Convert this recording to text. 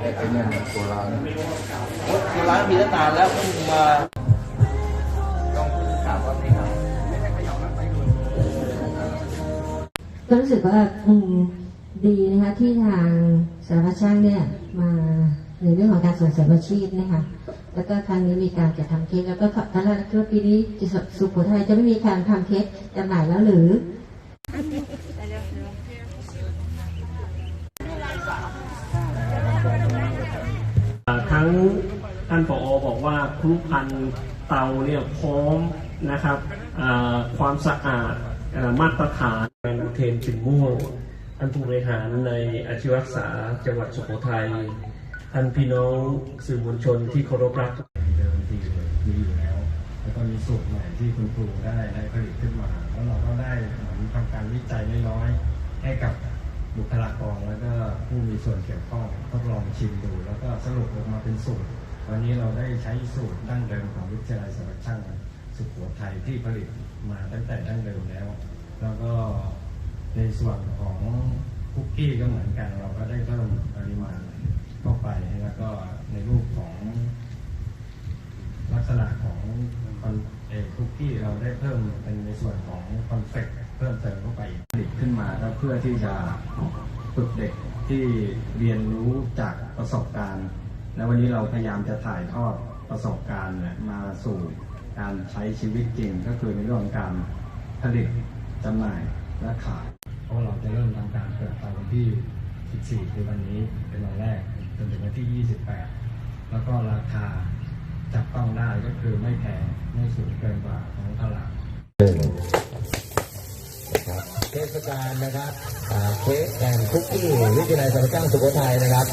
ไอ้ไอ้เนี่ยตัวร้านคือร้านมีตั้งนานแล้วเพิ่งมาต้องถามว่าไม่ครับก็รู้สึกว่าอืมดีนะคะที่ทางสารพัดช่างเนี่ยมาในเรื่องของการส่งเสริมอาชีพนะคะแล้วก็ครั้งนี้มีการจัดทำเค้กแล้วก็ตอนแรกคิดว่าปีนี้สุโขทัยจะไม่มีการทำเค้กจำหน่ายแล้วหรือ ทั้งท่านผอบอกว่าครุพันธ์เตาเนี่ยพร้อมนะครับความสะอาดมาตรฐานนายอุเทนสินม่วงท่านผู้บริหารในอาชีวศึกษาจังหวัดสุโขทัยท่านพี่น้องสื่อมวลชนที่เคารพรักเดิมทีมีอยู่แล้ว แล้วก็มีสูตรใหม่ที่คุณครูได้ได้ผลิตขึ้นมา แล้วเราก็ได้ทำการวิจัยน้อยๆให้กับ บุคลากรแล้วก็ผู้มีส่วนเกี่ยวข้องทดลองชิมดู แล้วก็สรุปออกมาเป็นสูตร วันนี้เราได้ใช้สูตรดั้งเดิมของวิทยาลัยสารช่างสุโขทัยที่ผลิตมาตั้งแต่ดั้งเดิมแล้ว แล้วก็ในส่วนของคุกกี้ก็เหมือนกัน เราก็ได้เพิ่มปริมาณเข้าไปแล้วก็ในรูปของลักษณะของคอนเอคุกกี้เราได้เพิ่มเป็นในส่วนของคอนเฟกเพิ่มเติม เพื่อที่จะฝึกเด็กที่เรียนรู้จากประสบการณ์ และวันนี้เราพยายามจะถ่ายทอดประสบการณ์มาสู่การใช้ชีวิตจริง ก็คือในเรื่องของการผลิตจำหน่ายและขายเพราะเราจะเริ่มทำการเปิดไปวันที่ 14 คือวันนี้เป็นวันแรกจนถึงวันที่ 28 แล้วก็ราคาจับต้องได้ก็คือไม่แพงไม่สูงเกินกว่าของตลาด เทศกาลนะครับเค้กแอนคุกกี้วิทยาลัยสารจ้างสุโขทัยนะครับ